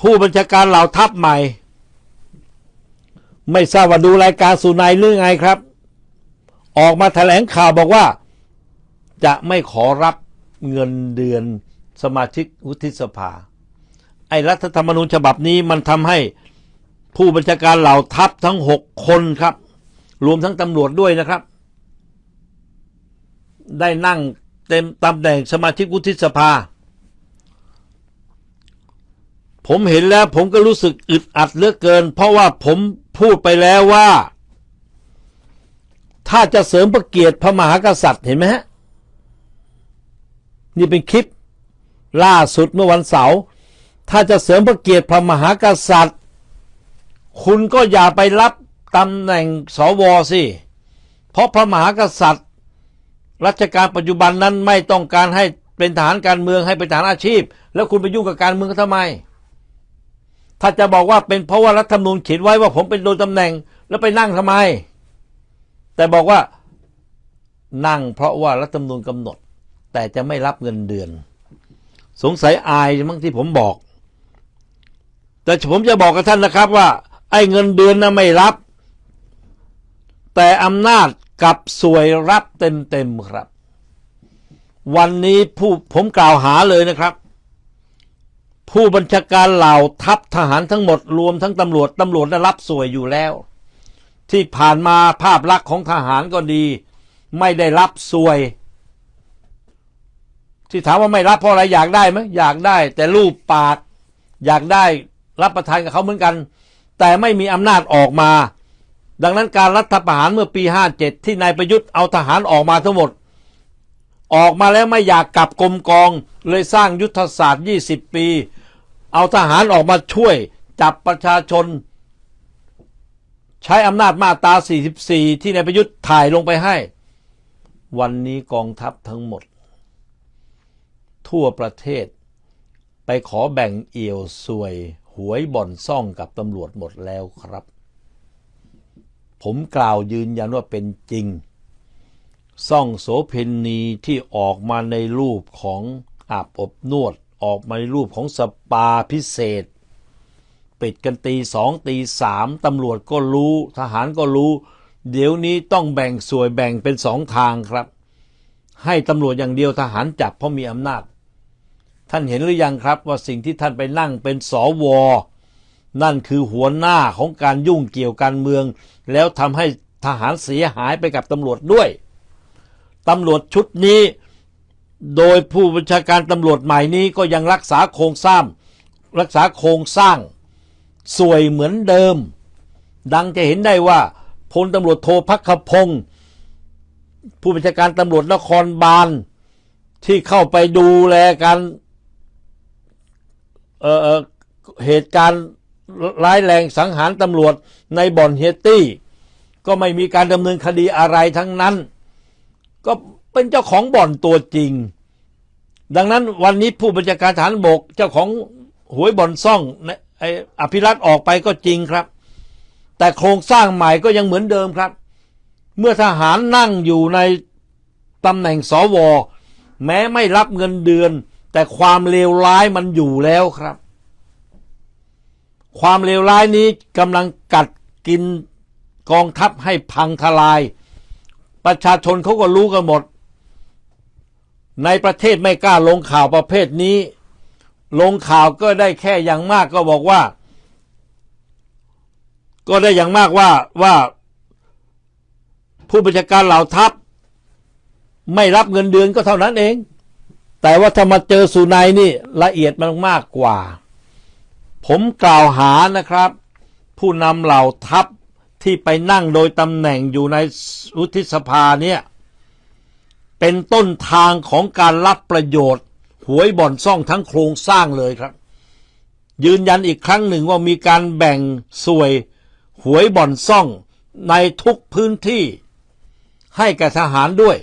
ผู้บัญชาการเหล่าทัพใหม่ ไม่ทราบว่าดูรายการสุนัยหรือไงครับ ออกมาแถลงข่าวบอกว่า จะไม่ขอรับเงินเดือนสมาชิกวุฒิสภา ไอ้รัฐธรรมนูญฉบับนี้มันทำให้ผู้บัญชาการเหล่าทัพทั้งหกคนครับ รวมทั้งตำรวจด้วยนะครับ ได้นั่งเต็มตำแหน่งสมาชิกวุฒิสภา ผมเห็นแล้วผมก็รู้สึกอึดอัดเหลือเกิน เพราะว่าผมพูดไปแล้วว่า ถ้าจะเสริมพระเกียรติพระมหากษัตริย์เห็นไหมฮะ นี่เป็นคลิปล่าสุดเมื่อวันเสาร์ถ้าจะเสริมพระเกียรติพระมหากษัตริย์ คุณก็อย่าไปรับตำแหน่งสวสิ เพราะพระมหากษัตริย์ รัชกาลปัจจุบันนั้นไม่ต้องการให้เป็นทหารการเมืองให้เป็นทหารอาชีพ แล้วคุณไปยุ่งกับการเมืองทำไม ถ้าจะบอกว่าเป็นเพราะว่ารัฐธรรมนูญเขียนไว้ว่าผมเป็นโดยตำแหน่ง แล้วไปนั่งทำไม แต่บอกว่านั่งเพราะว่ารัฐธรรมนูญกำหนด แต่จะไม่รับเงินเดือน สงสัยอายมั้งที่ผมบอก แต่ผมจะบอกกับท่านนะครับว่า ไอ้เงินเดือนนะไม่รับ แต่อำนาจกลับสวยรับเต็มๆครับ วันนี้ผู้ผมกล่าวหาเลยนะครับ ผู้บัญชาการเหล่าทัพทหารทั้งหมดรวมทั้งตำรวจตำรวจได้รับสวยอยู่แล้ว ที่ผ่านมาภาพลักษณ์ของทหารก็ดี ไม่ได้รับสวย ที่ถามว่าไม่รับเพราะอะไรอยากได้ไหมอยากได้ แต่รูปปาก อยากได้รับประทานกับเขาเหมือนกัน แต่ไม่มีอำนาจออกมา ดังนั้นการรัฐประหารเมื่อปี 57 ที่นายประยุทธ์เอาทหารออกมาทั้งหมด ออกมาแล้วไม่อยากกลับกรมกองเลยสร้างยุทธศาสตร์ 20 ปี เอาทหารออกมาช่วยจับประชาชน ใช้อำนาจมาตรา 44 ที่นายประยุทธ์ถ่ายลงไปให้ วันนี้กองทัพทั้งหมด ทั่วประเทศ ไปขอแบ่งเอี่ยวสวย หวยบ่อนซ่องกับตำรวจหมดแล้วครับ ผมกล่าวยืนยันว่าเป็นจริง ซ่องโสเพนนีที่ออกมาในรูปของอาบอบนวด ออกมาในรูปของสปาพิเศษ ปิดกันตีสองตีสามตำรวจก็รู้ทหารก็รู้ เดี๋ยวนี้ต้องแบ่งส่วยแบ่งเป็นสองทางครับ ให้ตำรวจอย่างเดียวทหารจับเพราะมีอำนาจ ท่านเห็นหรือยังครับว่าสิ่งที่ท่านไปนั่งเป็นสวนั่นคือหัวหน้าของการยุ่งเกี่ยวการเมือง แล้วทำให้ทหารเสียหายไปกับตำรวจด้วยตำรวจชุดนี้ โดยผู้บัญชาการตำรวจใหม่นี้ก็ยังรักษาโครงสร้าง รักษาโครงสร้างสวยเหมือนเดิม ดังจะเห็นได้ว่าพลตำรวจโทพักขพงศ์ผู้บัญชาการตำรวจนครบาลที่เข้าไปดูแลการเอ่อเหตุการณ์ร้ายแรงสังหารตำรวจในบ่อนเฮยตี้ ก็ไม่มีการดำเนินคดีอะไรทั้งนั้น ก็ เป็นเจ้าของบ่อนตัวจริง ดังนั้นวันนี้ผู้บัญชาการฐานบก เจ้าของหวยบ่อนซ่องไออภิรัตออกไปก็จริงครับ แต่โครงสร้างใหม่ก็ยังเหมือนเดิมครับ เมื่อทหารนั่งอยู่ในตำแหน่งสว แม้ไม่รับเงินเดือน แต่ความเลวร้ายมันอยู่แล้วครับ ความเลวร้ายนี้กำลังกัดกินกองทัพให้พังทลาย ประชาชนเขาก็รู้กันหมด ในประเทศไม่กล้าลงข่าวประเภทนี้ ลงข่าวก็ได้แค่อย่างมากก็บอกว่า ก็ได้อย่างมากว่าว่า ผู้บัญชาการเหล่าทัพ ไม่รับเงินเดือนก็เท่านั้นเอง แต่ว่าถ้ามาเจอสุนัยนี่ละเอียดมันมากกว่า ผมกล่าวหานะครับ ผู้นำเหล่าทัพที่ไปนั่งโดยตำแหน่งอยู่ในวุฒิสภาเนี่ย เป็นต้นทางของการรับประโยชน์ หวยบ่อนซ่องทั้งโครงสร้างเลยครับ ยืนยันอีกครั้งหนึ่งว่ามีการแบ่งสวย หวยบ่อนซ่องในทุกพื้นที่ ให้แก่ทหารด้วย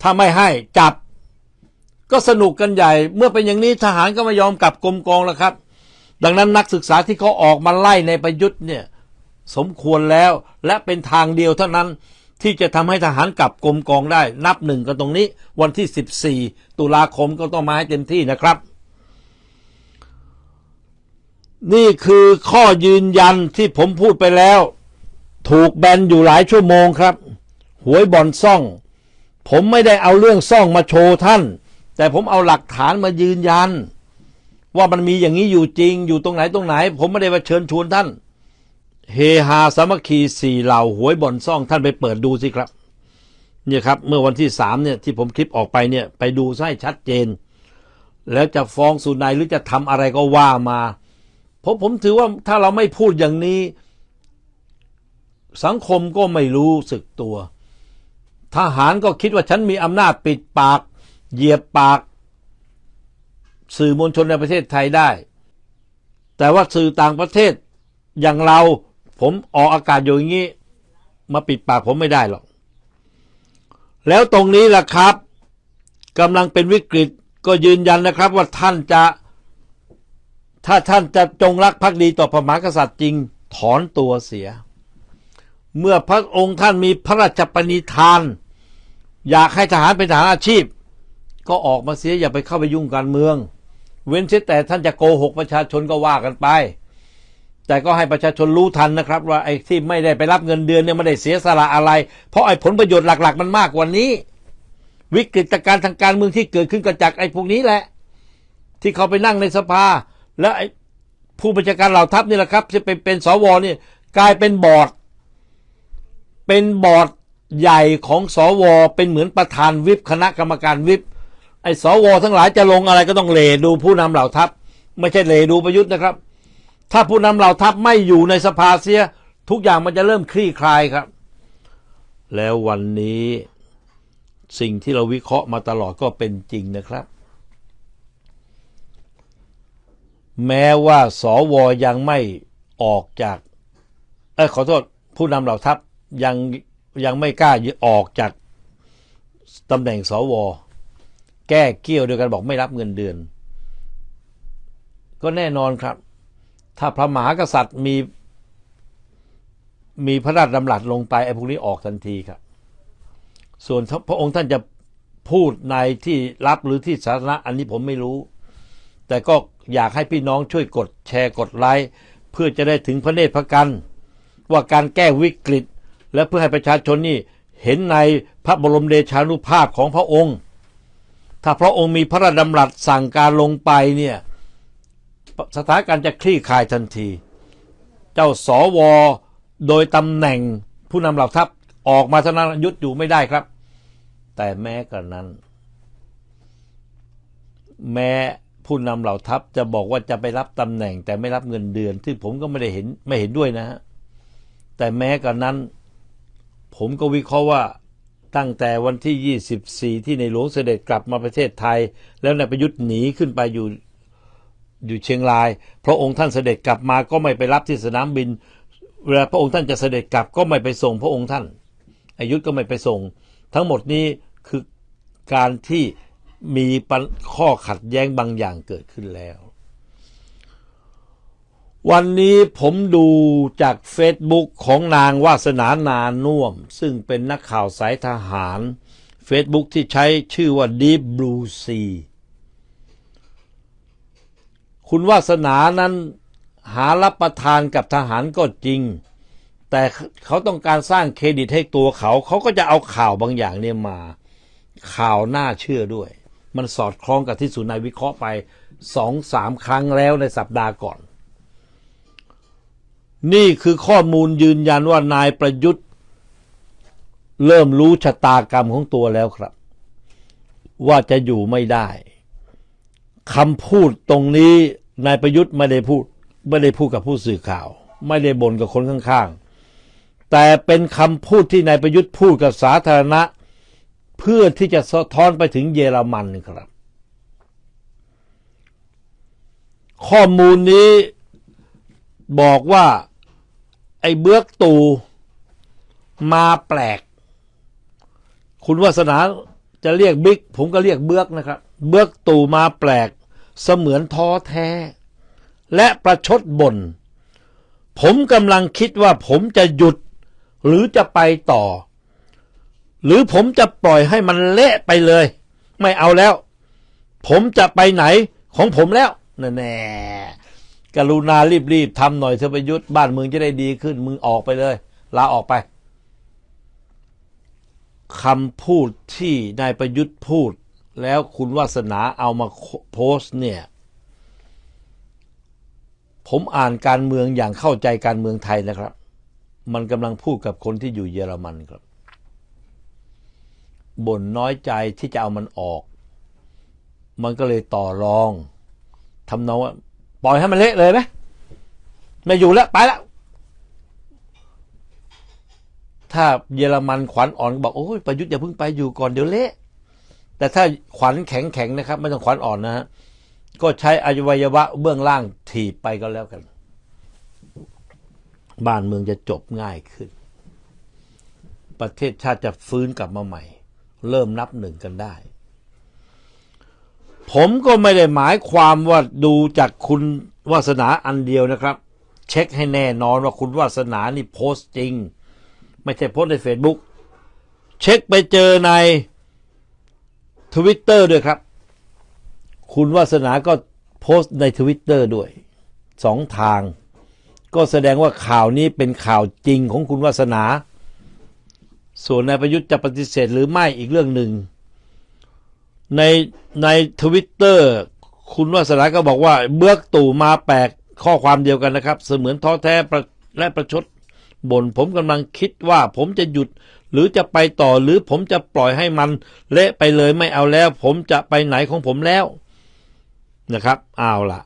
ถ้าไม่ให้จับ ก็สนุกกันใหญ่ เมื่อเป็นอย่างนี้ทหารก็ไม่ยอมกลับกรมกองแล้วครับ ดังนั้นนักศึกษาที่เขาออกมาไล่ในประยุทธ์เนี่ยสมควรแล้วและเป็นทางเดียวเท่านั้น ที่จะทำให้ทหารกลับกรมกองได้นับหนึ่งกันตรงนี้ วันที่ 14 ตุลาคมก็ต้องมาให้เต็มที่นะครับ นี่คือข้อยืนยันที่ผมพูดไปแล้ว ถูกแบนอยู่หลายชั่วโมงครับ หวยบอนซ่อง ผมไม่ได้เอาเรื่องซ่องมาโชว์ท่าน แต่ผมเอาหลักฐานมายืนยัน ว่ามันมีอย่างนี้อยู่จริง อยู่ตรงไหนตรงไหน ผมไม่ได้มาเชิญชวนท่าน เฮฮาสามัคคีสี่เหล่าหวยบ่อนซ่องท่านไปเปิดดูสิครับ เนี่ยครับ เมื่อวันที่สามเนี่ยที่ผมคลิปออกไปเนี่ยไปดูให้ชัดเจน แล้วจะฟ้องสุนัยหรือจะทำอะไรก็ว่ามาเพราะผมถือว่าถ้าเราไม่พูดอย่างนี้ สังคมก็ไม่รู้สึกตัว ทหารก็คิดว่าฉันมีอำนาจปิดปาก เหยียบปาก สื่อมวลชนในประเทศไทยได้ แต่ว่าสื่อต่างประเทศอย่างเรา ผมออกอากาศอยู่อย่างนี้ มาปิดปากผมไม่ได้หรอก แล้วตรงนี้ล่ะครับกำลังเป็นวิกฤตก็ยืนยันนะครับว่าท่านจะ ถ้าท่านจะจงรักภักดีต่อพระมหากษัตริย์จริงถอนตัวเสีย เมื่อพระองค์ท่านมีพระราชปณิธาน อยากให้ทหารเป็นทหารอาชีพ ก็ออกมาเสียอย่าไปเข้าไปยุ่งการเมือง เว้นเสียแต่ท่านจะโกหกประชาชนก็ว่ากันไป แต่ก็ให้ประชาชนรู้ทันนะครับ ว่าไอ้ที่ไม่ได้ไปรับเงินเดือนเนี่ยไม่ได้เสียสละอะไร เพราะไอ้ผลประโยชน์หลัก ๆ มันมากกว่านี้ วิกฤตการณ์ทางการเมืองที่เกิดขึ้นก็จากไอ้พวกนี้แหละ ที่เขาไปนั่งในสภา แล้วไอ้ผู้บัญชาการเหล่าทัพนี่แหละครับที่ไปเป็นสวเนี่ยกลายเป็นบอร์ดเป็นบอร์ดใหญ่ของสวเป็นเหมือนประธานวิปคณะกรรมการวิปไอ้สวทั้งหลายจะลงอะไรก็ต้องเลดูผู้นำเหล่าทัพ ไม่ใช่เลดูประยุทธ์นะครับ ถ้าผู้นำเหล่าทัพไม่อยู่ในสภาเสีย ทุกอย่างมันจะเริ่มคลี่คลายครับ แล้ววันนี้สิ่งที่เราวิเคราะห์มาตลอดก็เป็นจริงนะครับ แม้ว่าสวยังไม่ออกจาก เออขอโทษผู้นำเหล่าทัพยังยังไม่กล้าออกจากตำแหน่งสว แก้เกี้ยวด้วยกันบอกไม่รับเงินเดือน ก็แน่นอนครับ ถ้าพระมหากษัตริย์มี มีพระราชดำรัสลงไปไอ้พวกนี้ออกทันทีครับ ส่วนพระองค์ท่านจะพูดในที่ลับหรือที่สาธารณะอันนี้ผมไม่รู้ แต่ก็อยากให้พี่น้องช่วยกดแชร์กดไลค์เพื่อจะได้ถึงพระเนตรพระกัน ว่าการแก้วิกฤต และเพื่อให้ประชาชนนี่เห็นในพระบรมเดชานุภาพของพระองค์ ถ้าพระองค์มีพระราชดำรัสสั่งการลงไปเนี่ย สถานการณ์จะคลี่คลายทันที เจ้าสวโดยตำแหน่งผู้นำเหล่าทัพออกมาธนายุทธอยู่ไม่ได้ครับ แต่แม้กระนั้น แม้ผู้นำเหล่าทัพจะบอกว่าจะไปรับตำแหน่ง แต่ไม่รับเงินเดือน ที่ผมก็ไม่ได้เห็นไม่เห็นด้วยนะฮะแต่แม้กระนั้น ผมก็วิเคราะห์ว่าตั้งแต่วันที่ 24 ที่ในหลวงเสด็จกลับมาประเทศไทย แล้วนายประยุทธ์หนีขึ้นไปอยู่ อยู่เชียงราย พระองค์ท่านเสด็จกลับมาก็ไม่ไปรับที่สนามบิน เวลาพระองค์ท่านจะเสด็จกลับก็ไม่ไปส่งพระองค์ท่าน อายุธก็ไม่ไปส่ง ทั้งหมดนี้คือการที่มีข้อขัดแย้งบางอย่างเกิดขึ้นแล้ว วันนี้ผมดูจากเฟซบุ๊กของนางวาสนานาน่วม ซึ่งเป็นนักข่าวสายทหารเฟซบุ๊กที่ใช้ชื่อว่า Deep Blue Sea คุณวาสนานั้นหารับประทานกับทหารก็จริง แต่เขาต้องการสร้างเครดิตให้ตัวเขา เขาก็จะเอาข่าวบางอย่างเนี่ยมา ข่าวน่าเชื่อด้วย มันสอดคล้องกับที่สุนัยวิเคราะห์ไปสองสามครั้งแล้วในสัปดาห์ก่อน นี่คือข้อมูลยืนยันว่านายประยุทธ์ เริ่มรู้ชะตากรรมของตัวแล้วครับ ว่าจะอยู่ไม่ได้ คำพูดตรงนี้นายประยุทธ์ไม่ได้พูด ไม่ได้พูดกับผู้สื่อข่าว ไม่ได้บ่นกับคนข้างๆ แต่เป็นคำพูดที่นายประยุทธ์พูดกับสาธารณะ เพื่อที่จะสะท้อนไปถึงเยอรมันครับ ข้อมูลนี้บอกว่าไอ้เบื้อกตูมาแปลก คุณวาสนาจะเรียกบิ๊กผมก็เรียกเบื้อกนะครับ เบื้อกตูมาแปลก เสมือนท้อแท้ และประชดบน่นผมกำลังคิดว่าผมจะหยุด หรือจะไปต่อ หรือผมจะปล่อยให้มันเละไปเลย ไม่เอาแล้ว ผมจะไปไหนของผมแล้วแน่กรุณารีบๆทำหน่อยเถอะประยุทธ์บ้านเมืองจะได้ดีขึ้นมึงออกไปเลยลาออกไปคำพูดที่นายประยุทธ์พูด แล้วคุณวาสนาเอามาโพสต์เนี่ย ผมอ่านการเมืองอย่างเข้าใจการเมืองไทยนะครับ มันกำลังพูดกับคนที่อยู่เยอรมันครับบ่นน้อยใจที่จะเอามันออก มันก็เลยต่อรองทำนองว่า ปล่อยให้มันเละเลยไหมไม่อยู่แล้ว ไปแล้วถ้าเยอรมันขวัญอ่อนบอกโอ้ยประยุทธ์อย่าเพิ่งไปอยู่ก่อนเดี๋ยวเละ แต่ถ้าขวัญแข็งแข็งนะครับ ไม่ต้องขวัญอ่อนนะฮะก็ใช้อวัยวะเบื้องล่างถีบไปก็แล้วกัน บ้านเมืองจะจบง่ายขึ้น ประเทศชาติจะฟื้นกลับมาใหม่ เริ่มนับหนึ่งกันได้ ผมก็ไม่ได้หมายความว่าดูจากคุณวาสนาอันเดียวนะครับ เช็คให้แน่นอนว่าคุณวาสนานี่โพสต์จริง ไม่ใช่โพสต์ใน Facebook เช็คไปเจอใน ทวิตเตอร์ด้วยครับ คุณวาสนาก็โพสต์ในทวิตเตอร์ด้วยสองทาง ก็แสดงว่าข่าวนี้เป็นข่าวจริงของคุณวาสนา ส่วนนายประยุทธ์จะปฏิเสธหรือไม่อีกเรื่องหนึ่ง ในในทวิตเตอร์คุณวาสนาก็บอกว่าเบือกตู่มาแปลกข้อความเดียวกันนะครับ เสมือนท้อแท้และประชดบ่นผมกำลังคิดว่าผมจะหยุด หรือจะไปต่อหรือผมจะปล่อยให้มันเละไปเลยไม่เอาแล้ว ผมจะไปไหนของผมแล้วนะครับเอาล่ะ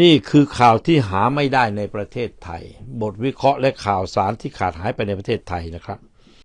นี่คือข่าวที่หาไม่ได้ในประเทศไทย บทวิเคราะห์และข่าวสารที่ขาดหายไปในประเทศไทยนะครับ